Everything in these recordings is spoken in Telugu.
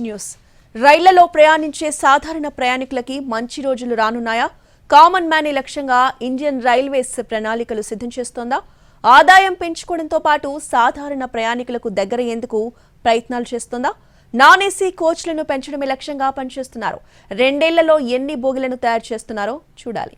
న్యూస్. రైళ్ళలో ప్రయాణించే సాధారణ ప్రయాణికులకి మంచి రోజులు రానున్నాయా? కామన్ మ్యాన్ లక్ష్యంగా ఇండియన్ రైల్వేస్ ప్రణాళికలు సిద్ధం చేస్తోందా? ఆదాయం పెంచుకోవడంతో పాటు సాధారణ ప్రయాణికులకు దగ్గరయ్యేందుకు ప్రయత్నాలు చేస్తోందా? నాన్ ఏసీ కోచ్లను పెంచడమే లక్ష్యంగా పనిచేస్తున్నారు. రెండేళ్ళలో ఎన్ని బోగిలను తయారు చేస్తున్నారో చూడాలి.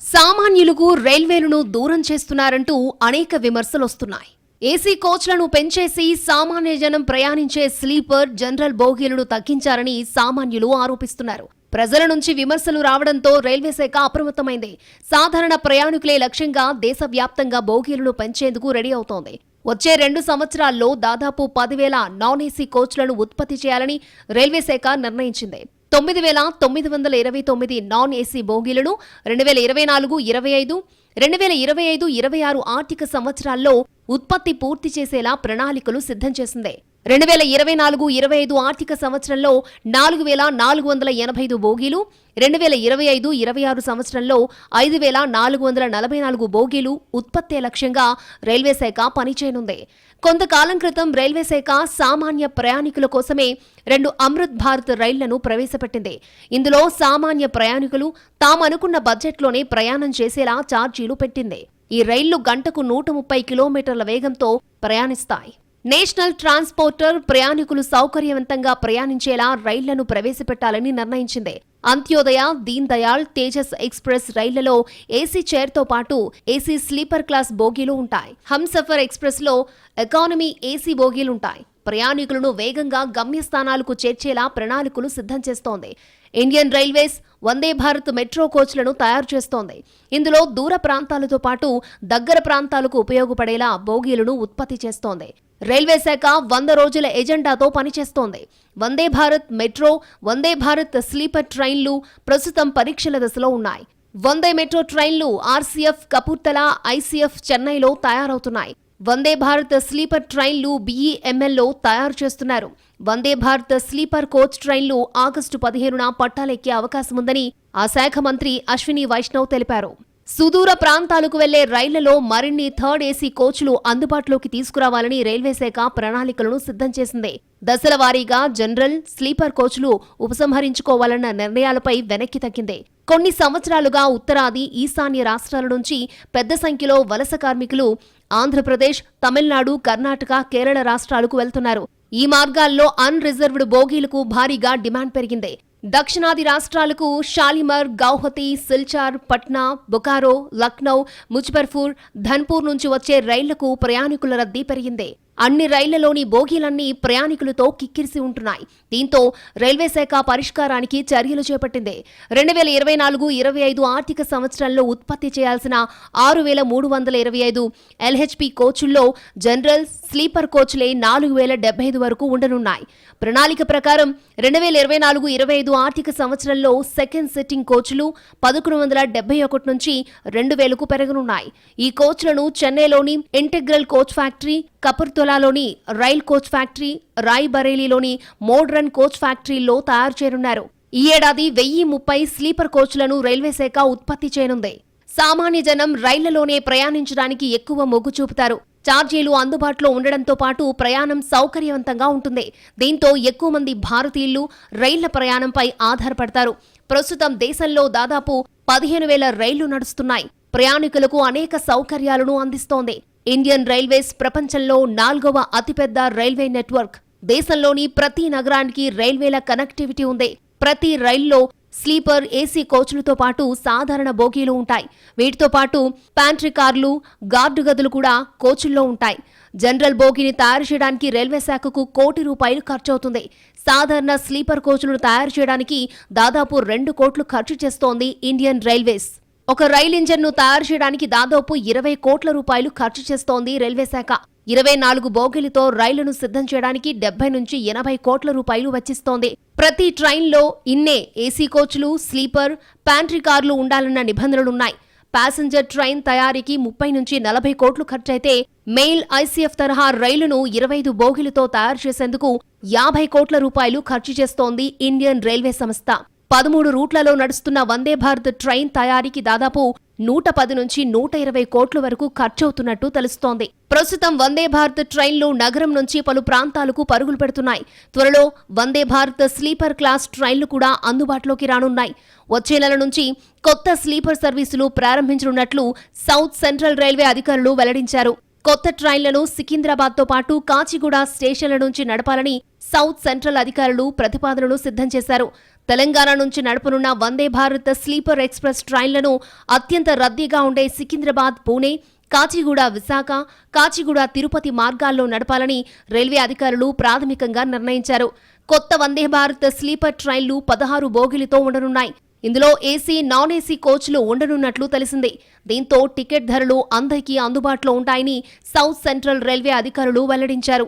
సామాన్యులకు రైల్వేలను దూరం చేస్తున్నారంటూ అనేక విమర్శలు వస్తున్నాయి ఏసీ కోచ్లను పెంచేసి సామాన్య జనం ప్రయాణించే స్లీపర్ జనరల్ బోగీలను తగ్గించారని సామాన్యులు ఆరోపిస్తున్నారు. ప్రజల నుంచి విమర్శలు రావడంతో రైల్వే శాఖ అప్రమత్తమైంది. సాధారణ ప్రయాణికులే లక్ష్యంగా దేశవ్యాప్తంగా బోగీలను పెంచేందుకు రెడీ అవుతోంది. వచ్చే రెండు సంవత్సరాల్లో దాదాపు పదివేల నాన్ ఏసీ కోచ్లను ఉత్పత్తి చేయాలని రైల్వే శాఖ నిర్ణయించింది. తొమ్మిది వేల తొమ్మిది వందల ఇరవై తొమ్మిది నాన్ ఏసీ బోగీలను రెండు వేల ఇరవై నాలుగు ఇరవై ఐదు రెండు వేల ఇరవై ఐదు ఇరవై ఆరు ఆర్థిక సంవత్సరాల్లో ఉత్పత్తి పూర్తి చేసేలా ప్రణాళికలు సిద్ధం చేసింది. రెండు వేల ఇరవై నాలుగు ఇరవై ఐదు ఆర్థిక సంవత్సరంలో నాలుగు వేల నాలుగు వందల ఎనభై ఐదు బోగీలు రెండు వేల ఇరవై ఐదు ఇరవై ఆరు సంవత్సరంలో ఐదు వేల నాలుగు వందల నలభై నాలుగు బోగీలు ఉత్పత్తే లక్ష్యంగా రైల్వే శాఖ పనిచేయనుంది. కొంతకాలం క్రితం రైల్వే శాఖ సామాన్య ప్రయాణికుల కోసమే రెండు అమృత్ భారత్ రైళ్ళను ప్రవేశపెట్టింది. ఇందులో సామాన్య ప్రయాణికులు తామనుకున్న బడ్జెట్లోనే ప్రయాణం చేసేలా ఛార్జీలు పెట్టింది. ఈ రైళ్ళు గంటకు నూట ముప్పై కిలోమీటర్ల వేగంతో ప్రయాణిస్తాయి. నేషనల్ ట్రాన్స్పోర్టర్ ప్రయాణికులు సౌకర్యవంతంగా ప్రయాణించేలా రైళ్ళను ప్రవేశపెట్టాలని నిర్ణయించింది. అంత్యోదయ దీన్ దయాళ్ తేజస్ ఎక్స్ప్రెస్ రైళ్ళలో ఏసీ చైర్తో పాటు ఏసీ స్లీపర్ క్లాస్ బోగీలు ఉంటాయి. హంసఫర్ ఎక్స్ప్రెస్లో ఎకానమీ ఏసీ బోగీలుంటాయి. ప్రయాణికులను వేగంగా గమ్యస్థానాలకు చేర్చేలా ప్రణాళికలు సిద్ధం చేస్తోంది. Indian railways Vande Bharat metro కోచ్లను తయారు చేస్తోంది. ఇందులో దూర ప్రాంతాలతో పాటు దగ్గర ప్రాంతాలకు ఉపయోగపడేలా బోగీలను ఉత్పత్తి చేస్తోంది. రైల్వే శాఖ వంద రోజుల ఎజెండాతో పనిచేస్తోంది. వందే భారత్ మెట్రో వందే భారత్ స్లీపర్ ట్రైన్లు ప్రస్తుతం పరీక్షల దశలో ఉన్నాయి. వందే మెట్రో ట్రైన్లు ఆర్సీఎఫ్ కపూర్తల ఐసీఎఫ్ చెన్నైలో తయారవుతున్నాయి. వందే భారత్ స్లీపర్ ట్రైన్లు బీఈఎంఎల్లో తయారు చేస్తున్నారు. వందే భారత్ స్లీపర్ కోచ్ ట్రైన్లు ఆగస్టు పదిహేనున పట్టాలెక్కే అవకాశం ఉందని ఆ శాఖ మంత్రి అశ్విని వైష్ణవ్ తెలిపారు. సుదూర ప్రాంతాలకు వెళ్ళే రైళ్ళలో మరిన్ని థర్డ్ ఏసీ కోచ్లు అందుబాటులోకి తీసుకురావాలని రైల్వే శాఖ ప్రణాళికలను సిద్ధం చేసింది. దశల వారీగా జనరల్ స్లీపర్ కోచ్లు ఉపసంహరించుకోవాలన్న నిర్ణయాలపై వెనక్కి తగ్గింది. కొన్ని సంవత్సరాలుగా ఉత్తరాది ఈశాన్య రాష్ట్రాల నుంచి పెద్ద సంఖ్యలో వలస కార్మికులు ఆంధ్రప్రదేశ్ తమిళనాడు కర్ణాటక కేరళ రాష్ట్రాలకు వెళ్తున్నారు. ఈ మార్గాల్లో అన్ రిజర్వ్డ్ బోగీలకు భారీగా డిమాండ్ పెరిగింది. దక్షిణాది రాష్ట్రాలకు షాలిమర్ గౌహతి సిల్చార్ పట్నా బొకారో లక్నౌ ముజఫర్పూర్ ధన్పూర్ నుంచి వచ్చే రైళ్ళకు ప్రయాణికుల రద్దీ పెరిగింది. అన్ని రైళ్ళలోని బోగీలన్నీ ప్రయాణికులతో కిక్కిరిసి ఉంటున్నాయి. దీంతో రైల్వే శాఖ పరిష్కారానికి చర్యలు చేపట్టింది. రెండు వేల ఇరవై నాలుగు ఇరవై ఐదు ఆర్థిక సంవత్సరంలో ఉత్పత్తి చేయాల్సిన ఆరు వేల మూడు వందల ఇరవై ఐదు ఎల్హెచ్పి కోచుల్లో జనరల్ స్లీపర్ కోచ్లే నాలుగు వేల డెబ్బై ఐదు వరకు ఉండనున్నాయి. ప్రణాళిక ప్రకారం రెండు వేల ఇరవై నాలుగు ఇరవై ఐదు ఆర్థిక సంవత్సరంలో సెకండ్ సిట్టింగ్ కోచ్లు పదకొండు వందల డెబ్బై ఒకటి నుంచి రెండు వేలకు పెరగనున్నాయి. ఈ కోచ్లను చెన్నైలోని ఇంటెగ్రల్ కోచ్ ఫ్యాక్టరీ కపుర్తొలాలోని రైల్ కోచ్ ఫ్యాక్టరీ రాయ్ బరేలీలోని మోడ్రన్ కోచ్ ఫ్యాక్టరీలో తయారు చేయనున్నారు. ఈ ఏడాది వెయ్యి ముప్పై స్లీపర్ కోచ్లను రైల్వే శాఖ ఉత్పత్తి చేయనుంది. సామాన్య జనం రైళ్ళలోనే ప్రయాణించడానికి ఎక్కువ మొగ్గు చూపుతారు. ఛార్జీలు అందుబాటులో ఉండడంతో పాటు ప్రయాణం సౌకర్యవంతంగా ఉంటుంది. దీంతో ఎక్కువ మంది భారతీయులు రైళ్ళ ప్రయాణంపై ఆధారపడతారు. ప్రస్తుతం దేశంలో దాదాపు పదిహేను వేల రైళ్ళు నడుస్తున్నాయి. ప్రయాణికులకు అనేక సౌకర్యాలను అందిస్తోంది. ఇండియన్ రైల్వేస్ ప్రపంచంలో నాల్గవ అతిపెద్ద రైల్వే నెట్వర్క్. దేశంలోని ప్రతి నగరానికి రైల్వేల కనెక్టివిటీ ఉంది. ప్రతి రైల్లో స్లీపర్ ఏసీ కోచ్లతో పాటు సాధారణ బోగీలు ఉంటాయి. వీటితో పాటు ప్యాంట్రీ కార్లు గార్డు గదులు కూడా కోచుల్లో ఉంటాయి. జనరల్ బోగీని తయారు చేయడానికి రైల్వే శాఖకు కోటి రూపాయలు ఖర్చవుతుంది సాధారణ స్లీపర్ కోచ్లను తయారు చేయడానికి దాదాపు రెండు కోట్లు ఖర్చు చేస్తోంది ఇండియన్ రైల్వేస్. ఒక రైల్ ఇంజన్ను తయారు చేయడానికి దాదాపు ఇరవై కోట్ల రూపాయలు ఖర్చు చేస్తోంది రైల్వే శాఖ. ఇరవై నాలుగు బోగిలతో రైళ్ళను సిద్ధం చేయడానికి డెబ్బై నుంచి ఎనభై కోట్ల రూపాయలు వచ్చిస్తోంది. ప్రతి ట్రైన్లో ఇన్నే ఏసీ కోచ్లు స్లీపర్ ప్యాంట్రీ కార్లు ఉండాలన్న నిబంధనలున్నాయి. ప్యాసింజర్ ట్రైన్ తయారీకి ముప్పై నుంచి నలభై కోట్లు ఖర్చయితే మెయిల్ ఐసీఎఫ్ తరహా రైలును ఇరవై ఐదు బోగిలతో తయారు చేసేందుకు యాభై కోట్ల రూపాయలు ఖర్చు చేస్తోంది ఇండియన్ రైల్వే సంస్థ. పదమూడు రూట్లలో నడుస్తున్న వందే భారత్ ట్రైన్ తయారీకి దాదాపు నూట పది నుంచి నూట ఇరవై కోట్ల వరకు ఖర్చవుతున్నట్టు తెలుస్తోంది. ప్రస్తుతం వందే భారత్ ట్రైన్లు నగరం నుంచి పలు ప్రాంతాలకు పరుగులు పెడుతున్నాయి. త్వరలో వందే భారత్ స్లీపర్ క్లాస్ ట్రైన్లు కూడా అందుబాటులోకి రానున్నాయి. వచ్చే నెల నుంచి కొత్త స్లీపర్ సర్వీసులు ప్రారంభించనున్నట్లు సౌత్ సెంట్రల్ రైల్వే అధికారులు వెల్లడించారు. కొత్త ట్రైన్లను సికింద్రాబాద్తో పాటు కాచిగూడ స్టేషన్ల నుంచి నడపాలని సౌత్ సెంట్రల్ అధికారులు ప్రతిపాదనలు సిద్ధం చేశారు. తెలంగాణ నుంచి నడపనున్న వందే భారత్ స్లీపర్ ఎక్స్ప్రెస్ ట్రైన్లను అత్యంత రద్దీగా ఉండే సికింద్రాబాద్ పూణే కాచిగూడ విశాఖ కాచిగూడ తిరుపతి మార్గాల్లో నడపాలని రైల్వే అధికారులు ప్రాథమికంగా నిర్ణయించారు. కొత్త వందే భారత్ స్లీపర్ ట్రైన్లు పదహారు బోగిలతో ఉండనున్నాయి. ఇందులో ఏసీ నాన్ ఏసీ కోచ్లు ఉండనున్నట్లు తెలిసింది. దీంతో టికెట్ ధరలు అందరికీ అందుబాటులో ఉంటాయని సౌత్ సెంట్రల్ రైల్వే అధికారులు వెల్లడించారు.